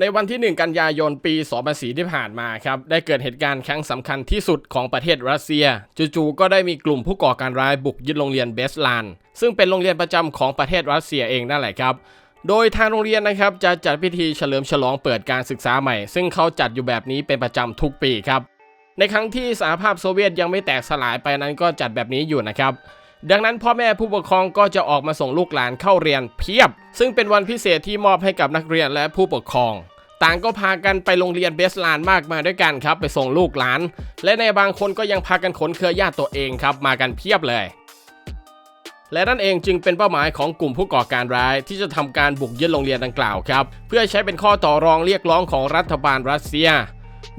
ในวันที่ 1 กันยายนปี2004ที่ผ่านมาครับ ได้เกิดเหตุการณ์ครั้งสำคัญที่สุดของประเทศรัสเซีย จู่ๆก็ได้มีกลุ่มผู้ก่อการร้ายบุกยึดโรงเรียนเบสลานซึ่งเป็นโรงเรียนประจำของประเทศรัสเซียเองนั่นแหละครับ โดยทางโรงเรียนนะครับจะจัดพิธีเฉลิมฉลองเปิดการศึกษาใหม่ ซึ่งเขาจัดอยู่แบบนี้เป็นประจำทุกปีครับ ในครั้งที่สหภาพโซเวียตยังไม่แตกสลายไปนั้นก็จัดแบบนี้อยู่นะครับ ดังนั้นพ่อแม่ผู้ปกครองก็จะออกมาส่งลูกหลานเข้าเรียนเพียบ ซึ่งเป็นวันพิเศษที่มอบให้กับนักเรียนและผู้ปกครอง ต่างก็พากันไปโรงเรียนเบสลานมากมายด้วยกันครับ ไปส่งลูกหลาน และในบางคนก็ยังพากันขนเครือญาติตัวเองครับมากันเพียบเลยและนั่นเองจึงเป็นเป้าหมายของกลุ่มผู้ก่อการร้ายที่จะทำการบุกยึดโรงเรียนดังกล่าวครับ เพื่อใช้เป็นข้อต่อรองเรียกร้องของรัฐบาลรัสเซีย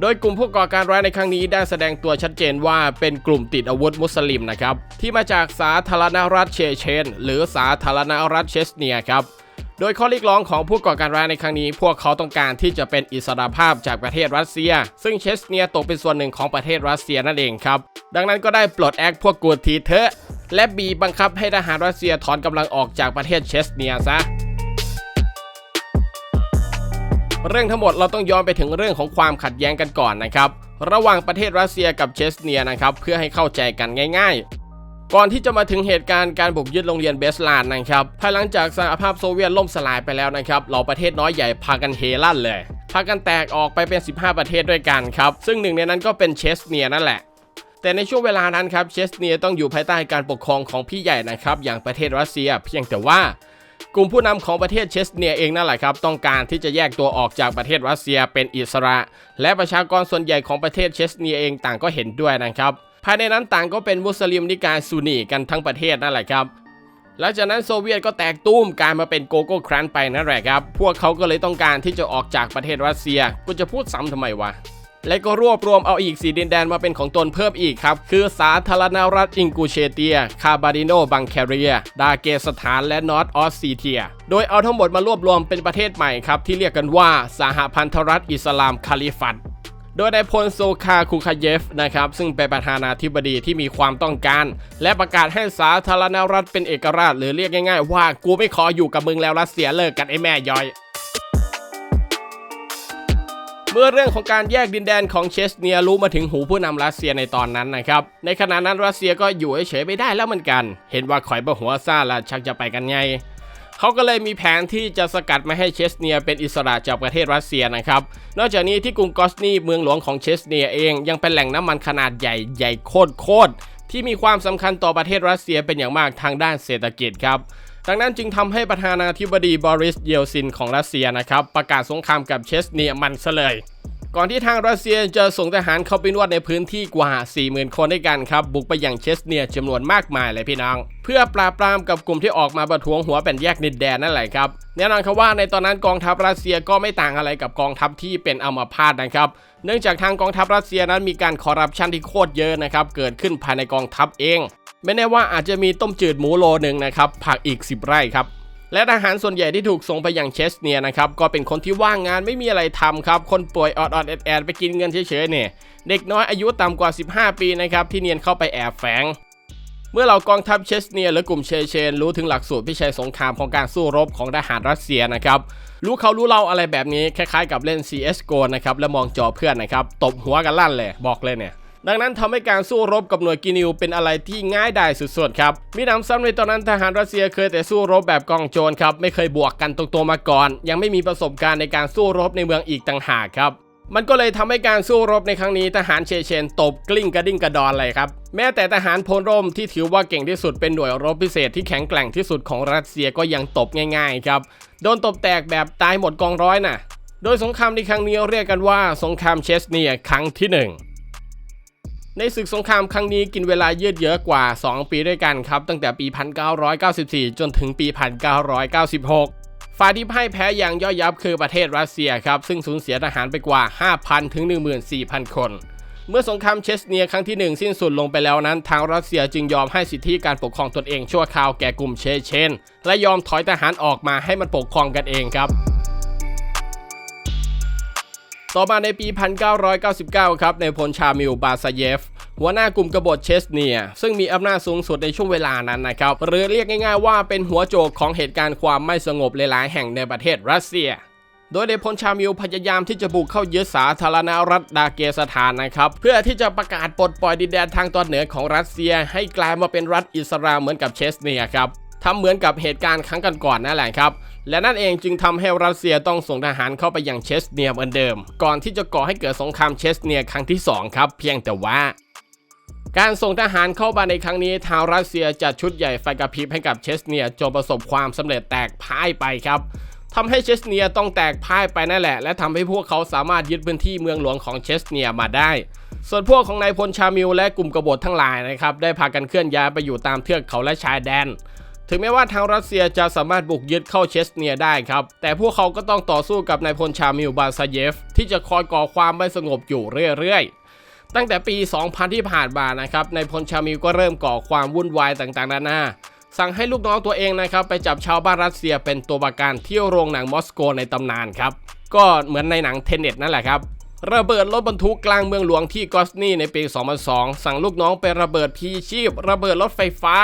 โดยกลุ่มผู้ก่อการร้ายในครั้งนี้ได้แสดงตัวชัดเจนว่าเป็นกลุ่มติดอาวุธมุสลิมนะครับที่มาจากสาธารณรัฐเชเชน หรือสาธารณรัฐเชสเนียครับโดยข้อเรียกร้องของผู้ก่อการร้ายในครั้งนี้ พวกเขาต้องการที่จะเป็นอิสรภาพจากประเทศรัสเซีย ซึ่งเชสเนียตกเป็นส่วนหนึ่งของประเทศรัสเซียนั่นเองครับ ดังนั้นก็ได้ปลดแอกพวกกูทีเทอะและบีบบังคับให้ทหารรัสเซียถอนกำลังออกจากประเทศเชสเนียซะ เรื่องทั้งหมดเราต้องย้อนไปถึงเรื่องของความขัดแย้งกันก่อนนะครับ ระหว่างประเทศรัสเซียกับเชสเนียนะครับเพื่อให้เข้าใจกันง่าย ๆก่อนที่จะมาถึงเหตุการณ์การบุกยึดโรงเรียนเบสลานนะครับ ภายหลังจากสหภาพโซเวียตล่มสลายไปแล้วนะครับเหล่าประเทศน้อยใหญ่พากันเฮลั่นเลย พากันแตกออกไปเป็น 15 ประเทศด้วยกันครับ ซึ่งหนึ่งในนั้นก็เป็นเชสเนียนั่นแหละ แต่ในช่วงเวลานั้นครับ เชสเนียต้องอยู่ภายใต้การปกครองของพี่ใหญ่นะครับ อย่างประเทศรัสเซีย เพียงแต่ว่า กลุ่มผู้นำของประเทศเชสเนียเองนั่นแหละครับ ต้องการที่จะแยกตัวออกจากประเทศรัสเซียเป็นอิสระ และประชากรส่วนใหญ่ของประเทศเชสเนียเองต่างก็เห็นด้วยนะครับ ภายในนั้นต่างก็เป็นมุสลิมนิกายซุนนีกันทั้งประเทศนั่นแหละครับหลังจากนั้นโซเวียตก็แตกตุ้มกลายมาเป็นโกโก้ครันไปนั่นแหละครับ พวกเขาก็เลยต้องการที่จะออกจากประเทศรัสเซียกูจะพูดซ้ำทำไมวะ และก็รวบรวมเอาอีกสีดินแดนมาเป็นของตนเพิ่มอีกครับ คือสาธารณรัฐอิงกูเชเตีย คาบาดิโนบังแคเรีย ดาเกสถานและนอร์ทออสซีเทีย โดยเอาทั้งหมดมารวบรวมเป็นประเทศใหม่ครับ ที่เรียกกันว่าสหพันธรัฐอิสลามคาลิฟัตโดยนายพลโซคาคูคาเยฟนะครับซึ่งเป็นประธานาธิบดีที่มีความต้องการ และประกาศให้สาธารณรัฐเป็นเอกราช หรือเรียกง่ายๆว่ากูไม่ขออยู่กับมึงแล้วรัสเซียเลิกกันไอ้แม่ย้อย เมื่อเรื่องของการแยกดินแดนของเชสเนียรู้มาถึงหูผู้นำรัสเซียในตอนนั้นนะครับ ในขณะนั้นรัสเซียก็อยู่เฉยๆไม่ได้แล้วเหมือนกัน เห็นว่าข่อยบะหัวซ่าละชักจะไปกันไงเขาก็เลยมีแผนที่จะสกัดไม่ให้เชสเนียเป็นอิสระจากประเทศรัสเซียนะครับ นอกจากนี้ที่กรุงกอสนีเมืองหลวงของเชสเนียเองยังเป็นแหล่งน้ำมันขนาดใหญ่ใหญ่โคตรโคตรที่มีความสำคัญต่อประเทศรัสเซียเป็นอย่างมากทางด้านเศรษฐกิจครับ ดังนั้นจึงทำให้ประธานาธิบดีบอริสเยลซินของรัสเซียนะครับ ประกาศสงครามกับเชสเนียมันซะเลยก่อนที่ทางรัสเซียจะส่งทหารเข้าไปนวดในพื้นที่กว่า 40,000 คนด้วยกันครับ บุกไปอยังเชสเนียจำนวนมากมายเลยพี่น้อง เพื่อปราบปรามกับกลุ่มที่ออกมาประท้วงหัวเป็นแยกดินแดนนั่นแหละครับ แน่นอนครับว่าในตอนนั้นกองทัพรัสเซียก็ไม่ต่างอะไรกับกองทัพที่เป็นอัมาพาตนะครับ เนื่องจากทางกองทัพรัสเซียนั้นมีการคอร์รัปชันที่โคตรเยอะนะครับ เกิดขึ้นภายในกองทัพเอง ไม่แน่ว่าอาจจะมีต้มจืดหมูโลหนึ่งนะครับผักอีก 10 ไร่ครับและทหารส่วนใหญ่ที่ถูกส่งไปยังเชสเนียนะครับก็เป็นคนที่ว่างงานไม่มีอะไรทำครับ คนป่วยออดออดแอดแอดไปกินเงินเฉยๆเนี่ยเด็กน้อยอายุต่ำกว่า 15 ปีนะครับที่เนียนเข้าไปแอบแฝงเมื่อเรากองทัพเชสเนียหรือกลุ่มเชเชน รู้ถึงหลักสูตรพิชัยสงครามของการสู้รบของทหารรัสเซียนะครับรู้เขารู้เราอะไรแบบนี้คล้ายๆกับเล่น CSGO นะครับและมองจอเพื่อนนะครับตบหัวกันลั่นเลยบอกเลยเนี่ย ดังนั้นทำให้การสู้รบกับหน่วยกินิวเป็นอะไรที่ง่ายดายสุดๆครับมีหนำซ้ำในตอนนั้นทหารรัสเซียเคยแต่สู้รบแบบกองโจรครับไม่เคยบวกกันตรงๆมาก่อน ยังไม่มีประสบการณ์ในการสู้รบในเมืองอีกต่างหากครับมันก็เลยทำให้การสู้รบในครั้งนี้ทหารเชเชนตบกลิ้งกระดิ่งกระดอนเลยครับ แม้แต่ทหารพลร่มที่ถือว่าเก่งที่สุดเป็นหน่วยรบพิเศษที่แข็งแกร่งที่สุดของรัสเซียก็ยังตบง่ายๆครับ โดนตบแตกแบบตายหมดกองร้อยน่ะ โดยสงครามในครั้งนี้เรียกกันว่าสงครามเชสเนียครั้งที่หนึ่ง ในศึกสงครามครั้งนี้กินเวลายืดเยอะกว่า 2 ปีด้วยกันครับ ตั้งแต่ปี 1994 จนถึงปี 1996 ฝ่ายที่พ่ายแพ้อย่างย่อยยับคือประเทศรัสเซียครับ ซึ่งสูญเสียทหารไปกว่า 5,000 ถึง 14,000 คน เมื่อสงครามเชสเนียครั้งที่ 1 สิ้นสุดลงไปแล้วนั้น ทางรัสเซียจึงยอมให้สิทธิการปกครองตนเองชั่วคราวแก่กลุ่มเชเชน และยอมถอยทหารออกมาให้มันปกครองกันเองครับ ต่อมาในปี 1999 ครับในพลชามิลบาซาเยฟหัวหน้ากลุ่มกบฏเชสเนีย ซึ่งมีอำนาจสูงสุดในช่วงเวลานั้นนะครับ หรือเรียกง่ายๆว่าเป็นหัวโจกของเหตุการณ์ความไม่สงบหลายๆแห่งในประเทศรัสเซีย โดยในพลชามิลพยายามที่จะบุกเข้ายึดสาธารณรัฐดาเกสถานนะครับ เพื่อที่จะประกาศปลดปล่อยดินแดนทางตอนเหนือของรัสเซีย ให้กลายมาเป็นรัฐอิสราเหมือนกับเชสเนียครับ ทำเหมือนกับเหตุการณ์ครั้งก่อนๆนั่นแหละครับ และนั่นเองจึงทำให้รัสเซียต้องส่งทหารเข้าไปยังเชสเนียเหมือนเดิม ก่อนที่จะก่อให้เกิดสงครามเชสเนียครั้งที่สองครับ เพียงแต่ว่าการส่งทหารเข้ามาในครั้งนี้ทางรัสเซียจัดชุดใหญ่ไฟกระพริบให้กับเชสเนียจนประสบความสำเร็จแตกพ่ายไปครับทำให้เชสเนียต้องแตกพ่ายไปนั่นแหละ และทำให้พวกเขาสามารถยึดพื้นที่เมืองหลวงของเชสเนียมาได้ ส่วนพวกของนายพลชามิลและกลุ่มกบฏทั้งหลายนะครับได้พากันเคลื่อนย้ายไปอยู่ตามเทือกเขาและชายแดน ถึงแม้ว่าทางรัสเซียจะสามารถบุกยึดเข้าเชสเนียได้ครับ แต่พวกเขาก็ต้องต่อสู้กับนายพลชามิลบาซาเยฟ ที่จะคอยก่อความไม่สงบอยู่เรื่อยๆ ตั้งแต่ปี 2000 ที่ผ่านมานะครับนายพลชามิลก็เริ่มก่อความวุ่นวายต่างๆนานาสั่งให้ลูกน้องตัวเองนะครับไปจับชาวบ้านรัสเซียเป็นตัวประกันที่โรงหนังมอสโกในตำนานครับก็เหมือนในหนังเทนเน็ตนั่นแหละครับ ระเบิดรถบรรทุกกลางเมืองหลวงที่กอสนีในปี 2002 สั่งลูกน้องไประเบิดพีชีพ ระเบิดรถไฟฟ้า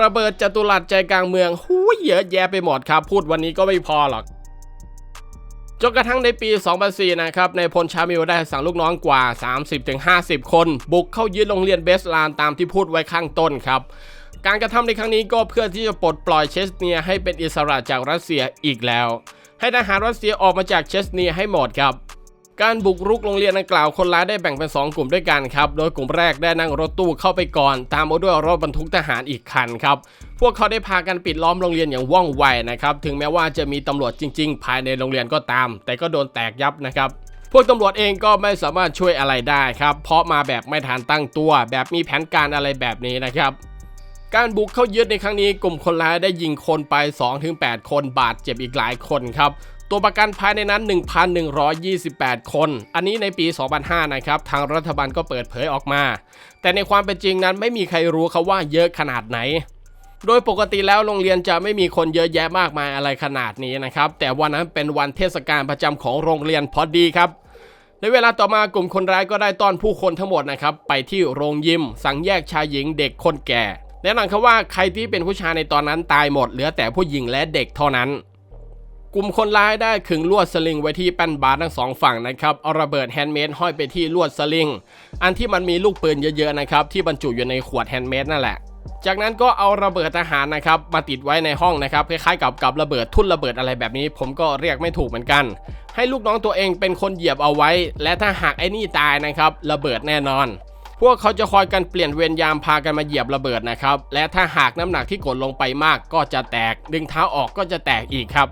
ระเบิดจตุรัสใจกลางเมืองหูยเยอะแยะไปหมดครับ พูดวันนี้ก็ไม่พอหรอกจนกระทั่งในปี 2004 นะครับ ในพลชามิลได้สั่งลูกน้องกว่า 30-50 คน บุกเข้ายึดโรงเรียนเบสลานตามที่พูดไว้ข้างต้นครับ การกระทำในครั้งนี้ก็เพื่อที่จะปลดปล่อยเชสเนียให้เป็นอิสระจากรัสเซียอีกแล้ว ให้ทหารรัสเซียออกมาจากเชสเนียให้หมดครับ การบุกรุกโรงเรียนดังกล่าวคนร้ายได้แบ่งเป็น 2 กลุ่มด้วยกันครับ โดยกลุ่มแรกได้นั่งรถตู้เข้าไปก่อน ตามมาด้วยรถบรรทุกทหารอีกคันครับ พวกเขาได้พากันปิดล้อมโรงเรียนอย่างว่องไวนะครับ ถึงแม้ว่าจะมีตำรวจจริง ๆ ภายในโรงเรียนก็ตาม แต่ก็โดนแตกยับนะครับพวกตำรวจเองก็ไม่สามารถช่วยอะไรได้ครับ เพราะมาแบบไม่ทันตั้งตัว แบบมีแผนการอะไรแบบนี้นะครับ การบุกเข้ายึดในครั้งนี้กลุ่มคนร้ายได้ยิงคนไป 2-8 คนบาดเจ็บอีกหลายคนครับ ตัวประกันภายในนั้น 1,128 คน อันนี้ในปี 2005 นะครับ ทางรัฐบาลก็เปิดเผยออกมา แต่ในความเป็นจริงนั้นไม่มีใครรู้เขาว่าเยอะขนาดไหน โดยปกติแล้วโรงเรียนจะไม่มีคนเยอะแยะมากมายอะไรขนาดนี้นะครับ แต่วันนั้นเป็นวันเทศกาลประจำของโรงเรียนพอดีครับในเวลาต่อมากลุ่มคนร้ายก็ได้ต้อนผู้คนทั้งหมดนะครับ ไปที่โรงยิม สั่งแยกชายหญิงเด็กคนแก่แน่นอนครับว่าใครที่เป็นผู้ชายในตอนนั้นตายหมดเหลือแต่ผู้หญิงและเด็กเท่านั้น กลุ่มคนร้ายได้ขึงลวดสลิงไว้ที่แป้นบาร์ทั้งสองฝั่งนะครับเอาระเบิดแฮนด์เมดห้อยไปที่ลวดสลิง อันที่มันมีลูกปืนเยอะๆนะครับที่บรรจุอยู่ในขวดแฮนด์เมดนั่นแหละ จากนั้นก็เอาระเบิดทหารนะครับมาติดไว้ในห้องนะครับคล้ายๆกับกับระเบิดทุ่นระเบิดอะไรแบบนี้ ผมก็เรียกไม่ถูกเหมือนกัน ให้ลูกน้องตัวเองเป็นคนเหยียบเอาไว้ และถ้าหากไอ้นี่ตายนะครับระเบิดแน่นอนพวกเขาจะคอยกันเปลี่ยนเวรยามพากันมาเหยียบระเบิดนะครับ และถ้าหากน้ำหนักที่กดลงไปมากก็จะแตก ดึงเท้าออกก็จะแตกอีกครับ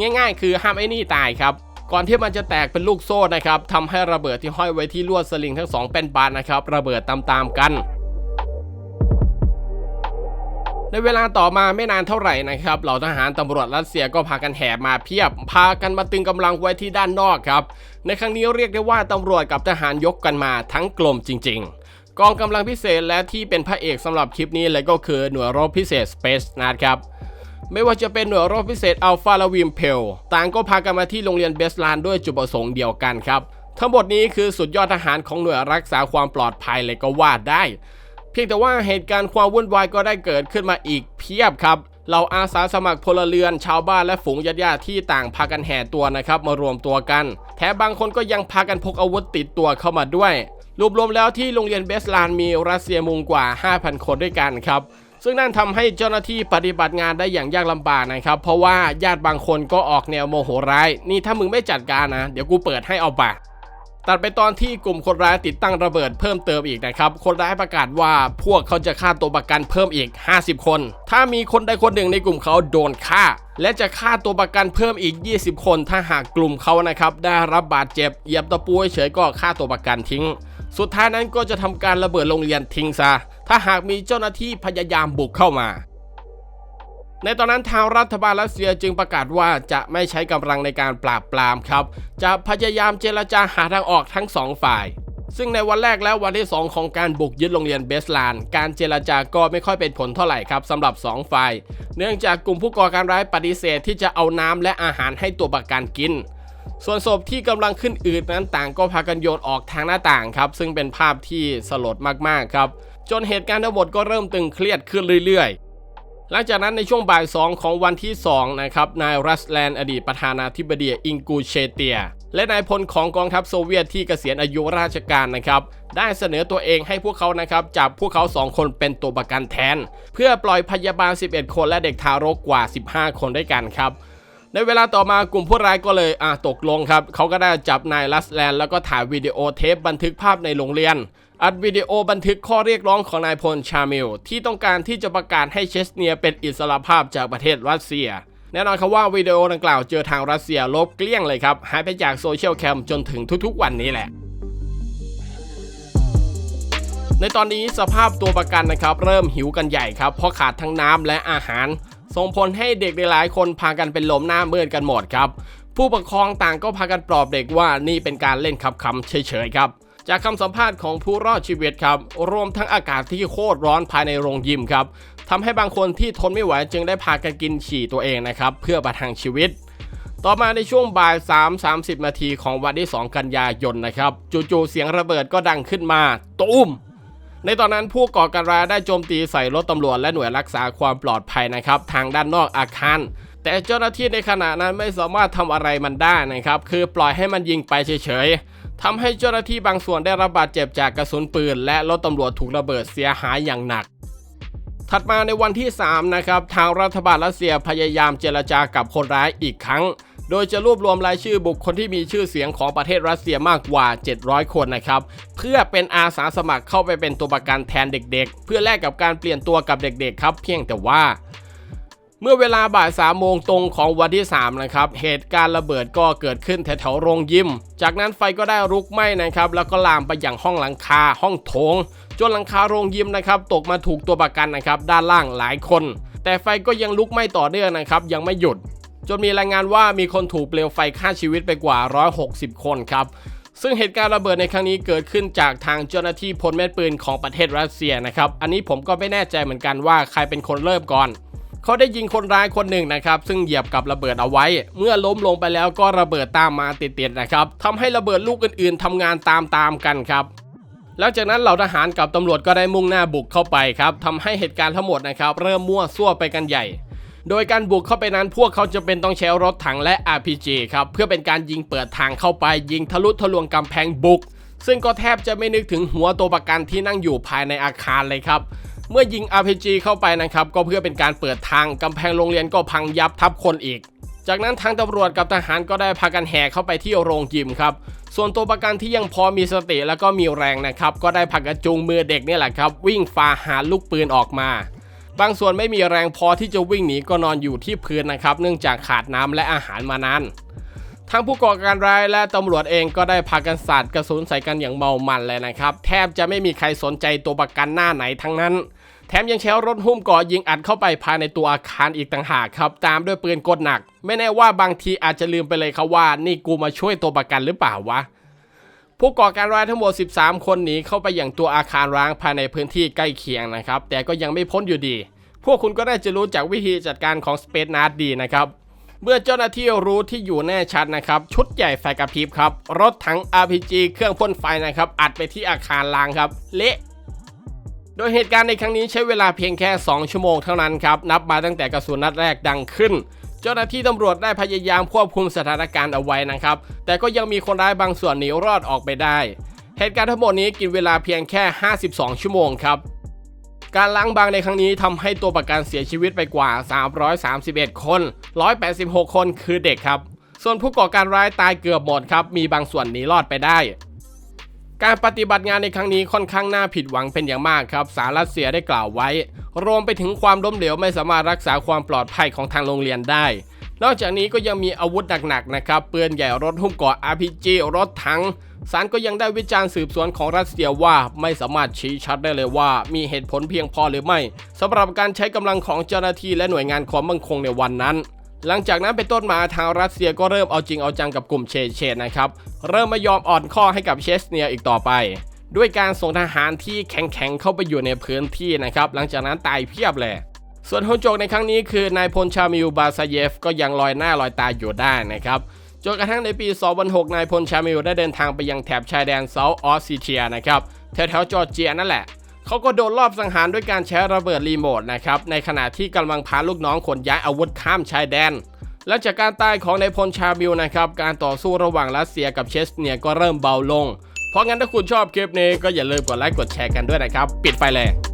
ง่ายๆ คือห้ามไอ้นี่ตายครับก่อนที่มันจะแตกเป็นลูกโซ่นะครับทำให้ระเบิดที่ห้อยไว้ที่ลวดสลิงทั้งสองเป็นบานนะครับ ระเบิดตามๆกันในเวลาต่อมาไม่นานเท่าไหร่นะครับเหล่าทหารตำรวจรัสเซียก็พากันแห่มาเพียบ พากันมาตึงกำลังไว้ที่ด้านนอกครับ ในครั้งนี้เรียกได้ว่าตำรวจกับทหารยกกันมาทั้งกลมจริง ๆ กองกำลังพิเศษและที่เป็นพระเอกสำหรับคลิปนี้เลยก็คือหน่วยรบพิเศษ Space n a t ครับ ไม่ว่าจะเป็นหน่วยรบพิเศษอัลฟาลาวิมเพลต่างก็พากันมาที่โรงเรียนเบสลานด้วยจุดประสงค์เดียวกันครับ ทั้งหมดนี้คือสุดยอดทหารของหน่วยรักษาความปลอดภัยเลยก็ว่าได้ เพียงแต่ว่าเหตุการณ์ความวุ่นวายก็ได้เกิดขึ้นมาอีกเพียบครับเราอาสาสมัครพลเรือนชาวบ้านและฝูงญาติๆที่ต่างพากันแห่ตัวนะครับมารวมตัวกัน แถมบางคนก็ยังพากันพกอาวุธติดตัวเข้ามาด้วย รวมๆแล้วที่โรงเรียนเบสลานมีรัสเซียมุงกว่า 5,000 คนด้วยกันครับ ซึ่งนั่นทำให้เจ้าหน้าที่ปฏิบัติงานได้อย่างยากลำบากนะครับ เพราะว่าญาติบางคนก็ออกแนวโมโหร้าย นี่ถ้ามึงไม่จัดการนะ เดี๋ยวกูเปิดให้เอาปะตัดไปตอนที่กลุ่มคนร้ายติดตั้งระเบิดเพิ่มเติมอีกนะครับ คนร้ายประกาศว่าพวกเขาจะฆ่าตัวประกันเพิ่มอีก 50 คน ถ้ามีคนใดคนหนึ่งในกลุ่มเขาโดนฆ่า และจะฆ่าตัวประกันเพิ่มอีก 20 คน ถ้าหากกลุ่มเขานะครับได้รับบาดเจ็บเหยียบตะปูเฉยก็ฆ่าตัวประกันทิ้ง สุดท้ายนั้นก็จะทำการระเบิดโรงเรียนทิ้งซะ ถ้าหากมีเจ้าหน้าที่พยายามบุกเข้ามา ในตอนนั้นทางรัฐบาลรัสเซียจึงประกาศว่าจะไม่ใช้กำลังในการปราบปรามครับ จะพยายามเจรจาหาทางออกทั้งสองฝ่ายซึ่งในวันแรกและวันที่ 2 ของการบุกยึดโรงเรียนเบสลาน การเจรจาก็ไม่ค่อยเป็นผลเท่าไหร่ครับสำหรับ 2 ฝ่าย เนื่องจากกลุ่มผู้ก่อการร้ายปฏิเสธที่จะเอาน้ำและอาหารให้ตัวประกันกิน ส่วนศพที่กำลังขึ้นอืดนั้นต่างก็พากันโยนออกทางหน้าต่างครับ ซึ่งเป็นภาพที่สลดมากๆครับ จนเหตุการณ์ทั้งหมดก็เริ่มตึงเครียดขึ้นเรื่อยๆ หลังจากนั้นในช่วงบ่าย 2 ของวันที่ 2 นะครับนายรัสแลนอดีตประธานาธิบดีอิงกูเชเตีย และนายพลของกองทัพโซเวียตที่เกษียณอายุราชการนะครับได้เสนอตัวเองให้พวกเขานะครับจับพวกเขา 2 คนเป็นตัวประกันแทน เพื่อปล่อยพยาบาล 11 คนและเด็กทารกกว่า 15 คนด้วยกันครับ ในเวลาต่อมากลุ่มผู้ร้ายก็เลยอะตกลงครับเขาก็ได้จับนายลัสแลนแล้วก็ถ่ายวิดีโอเทปบันทึกภาพในโรงเรียน อัดวิดีโอบันทึกข้อเรียกร้องของนายพลชามิล ที่ต้องการที่จะประกาศให้เชสเนียเป็นอิสรภาพจากประเทศรัสเซียแน่นอนครับว่าวิดีโอดังกล่าวเจอทางรัสเซียลบเกลี้ยงเลยครับหายไปจากโซเชียลแคมจนถึงทุกๆวันนี้แหละในตอนนี้สภาพตัวประกันนะครับเริ่มหิวกันใหญ่ครับเพราะขาดทั้งน้ำและอาหาร ส่งผลให้เด็กหลายๆ คนพากันเป็นลมหน้ามืดกันหมดครับ ผู้ปกครองต่างก็พากันปลอบเด็กว่านี่เป็นการเล่นคำเฉยๆครับ จากคำสัมภาษณ์ของผู้รอดชีวิตครับ รวมทั้งอากาศที่โคตรร้อนภายในโรงยิมครับทำให้บางคนที่ทนไม่ไหวจึงได้พากันกินฉี่ตัวเองนะครับเพื่อประทังชีวิตต่อมาในช่วงบ่าย 3 30 นาทีของวันที่ 2 กันยายนนะครับ จู่ๆ เสียงระเบิดก็ดังขึ้นมา ตุ้ม ในตอนนั้นผู้ก่อการร้ายได้โจมตีใส่รถตำรวจและหน่วยรักษาความปลอดภัยนะครับทางด้านนอกอาคารแต่เจ้าหน้าที่ในขณะนั้นไม่สามารถทำอะไรมันได้นะครับคือปล่อยให้มันยิงไปเฉยๆทำให้เจ้าหน้าที่บางส่วนได้รับบาดเจ็บจากกระสุนปืน และรถตำรวจถูกระเบิดเสียหายอย่างหนัก ถัดมาในวันที่ 3 นะครับ ทางรัฐบาลรัสเซียพยายามเจรจากับคนร้ายอีกครั้ง โดยจะรวบรวมรายชื่อบุคคลที่มีชื่อเสียงของประเทศรัสเซียมากกว่า 700 คนนะครับ เพื่อเป็นอาสาสมัครเข้าไปเป็นตัวประกันแทนเด็ก ๆ เพื่อแลกกับการเปลี่ยนตัวกับเด็กๆ ครับ เพียงแต่ว่า เมื่อเวลาบ่ายสามโมงตรงของวันที่ 3 นะครับ เหตุการณ์ระเบิดก็เกิดขึ้นแถวๆโรงยิม จากนั้นไฟก็ได้ลุกไหม้นะครับ แล้วก็ลามไปอย่างห้องหลังคา ห้องโถง จนหลังคาโรงยิมนะครับ ตกมาถูกตัวประกันนะครับ ด้านล่างหลายคน แต่ไฟก็ยังลุกไหม้ต่อเนื่องนะครับ ยังไม่หยุด จนมีรายงานว่ามีคนถูกเปลวไฟฆ่าชีวิตไปกว่า 160 คนครับซึ่งเหตุการณ์ระเบิดในครั้งนี้เกิดขึ้นจากทางเจ้าหน้าที่พลแม่ปืนของประเทศรัสเซียนะครับ อันนี้ผมก็ไม่แน่ใจเหมือนกันว่าใครเป็นคนเริ่มก่อน เขาได้ยิงคนร้ายคนหนึ่งนะครับซึ่งเหยียบกับระเบิดเอาไว้ เมื่อล้มลงไปแล้วก็ระเบิดตามมาติดๆนะครับทำให้ระเบิดลูกอื่นๆทำงานตามๆกันครับหลังจากนั้นเหล่าทหารกับตำรวจก็ได้มุ่งหน้าบุกเข้าไปครับทำให้เหตุการณ์ทั้งหมดนะครับเริ่มมั่วซั่วไปกันใหญ่ โดยการบุกเข้าไปนั้นพวกเขาจะเป็นต้องใช้รถถังและ RPG ครับเพื่อเป็นการยิงเปิดทางเข้าไป ยิงทะลุทะลวงกำแพงบุก ซึ่งก็แทบจะไม่นึกถึงหัวตัวประกันที่นั่งอยู่ภายในอาคารเลยครับ เมื่อยิง RPG เข้าไปนะครับก็เพื่อเป็นการเปิดทางกำแพงโรงเรียนก็พังยับทับคนอีก จากนั้นทางตำรวจกับทหารก็ได้พากันแห่เข้าไปที่โรงยิมครับ ส่วนตัวประกันที่ยังพอมีสติแล้วก็มีแรงนะครับก็ได้พากันจูงมือเด็กนี่แหละครับ วิ่งฝ่าหาลูกปืนออกมา บางส่วนไม่มีแรงพอที่จะวิ่งหนีก็นอนอยู่ที่พื้นนะครับ เนื่องจากขาดน้ำและอาหารมานาน ทั้งผู้ก่อการร้ายและตำรวจเองก็ได้พากันสาดกระสุนใส่กันอย่างเมามันเลยนะครับ แทบจะไม่มีใครสนใจตัวประกันหน้าไหนทั้งนั้น แถมยังใช้รถหุ้มก่อยิงอัดเข้าไปภายในตัวอาคารอีกต่างหากครับ ตามด้วยปืนกลหนัก ไม่แน่ว่าบางทีอาจจะลืมไปเลยครับว่า นี่กูมาช่วยตัวประกันหรือเปล่าวะผู้ก่อการร้ายทั้งหมด 13 คนหนีเข้าไปอย่างตัวอาคารร้างภายในพื้นที่ใกล้เคียงนะครับ แต่ก็ยังไม่พ้นอยู่ดี พวกคุณก็ได้จะรู้จากวิธีจัดการของ Space n a r d ดีนะครับ เมื่อเจ้าหน้าที่รู้ที่อยู่แน่ชัดนะครับชุดใหญ่ไฟกระพริบครับ รถถัง RPG เครื่องพ่นไฟนะครับอัดไปที่อาคารรางครับ เละโดยเหตุการณ์ในครั้งนี้ใช้เวลาเพียงแค่ 2 ชั่วโมงเท่านั้นครับ นับมาตั้งแต่กระสุนนัดแรกดังขึ้น เจ้าหน้าที่ตำรวจได้พยายามควบคุมสถานการณ์เอาไว้นะครับ แต่ก็ยังมีคนร้ายบางส่วนหนีรอดออกไปได้ เหตุการณ์ทั้งหมดนี้กินเวลาเพียงแค่ 52 ชั่วโมงครับ การล้างบางในครั้งนี้ทำให้ตัวประกันเสียชีวิตไปกว่า 331 คน 186 คนคือเด็กครับ ส่วนผู้ก่อการร้ายตายเกือบหมดครับ มีบางส่วนหนีรอดไปได้การปฏิบัติงานในครั้งนี้ค่อนข้างน่าผิดหวังเป็นอย่างมากครับ สารรัสเซียได้กล่าวไว้ รวมไปถึงความล้มเหลวไม่สามารถรักษาความปลอดภัยของทางโรงเรียนได้ นอกจากนี้ก็ยังมีอาวุธหนักๆนะครับเปืนใหญ่รถหุ้มเกาะ RPG รถถังศาลก็ยังได้วิจารณ์สืบสวนของรัสเซียว่าไม่สามารถชี้ชัดได้เลยว่า มีเหตุผลเพียงพอหรือไม่สำหรับการใช้กำลังของเจ้าหน้าที่และหน่วยงานความมั่นคงในวันนั้น หลังจากนั้นเป็นต้นมาทางรัสเซียก็เริ่มเอาจริงเอาจังกับกลุ่มเชเชนนะครับเริ่มไม่ยอมอ่อนข้อให้กับเชสเนียอีกต่อไปด้วยการส่งทหารที่แข็งๆเข้าไปอยู่ในพื้นที่นะครับ หลังจากนั้นตายเพียบเลย ส่วนหัวโจกในครั้งนี้คือนายพลชามิลบาซาเยฟก็ยังลอยหน้าลอยตาอยู่ได้นะครับจนกระทั่งในปี 2006 นายพลชามิลได้เดินทางไปยังแถบชายแดนเซาท์ออสซิเชียนะครับแถวๆจอร์เจียนั่นแหละ เขาก็โดนลอบสังหารด้วยการใช้ระเบิดรีโมทนะครับในขณะที่กำลังพาลูกน้องขนย้ายอาวุธข้ามชายแดน และจากการตายของนายพลชาบิวนะครับการต่อสู้ระหว่างรัสเซียกับเชสเนียก็เริ่มเบาลง เพราะงั้นถ้าคุณชอบคลิปนี้ก็อย่าลืมกดไลค์กดแชร์กันด้วยนะครับ ปิดไฟเลย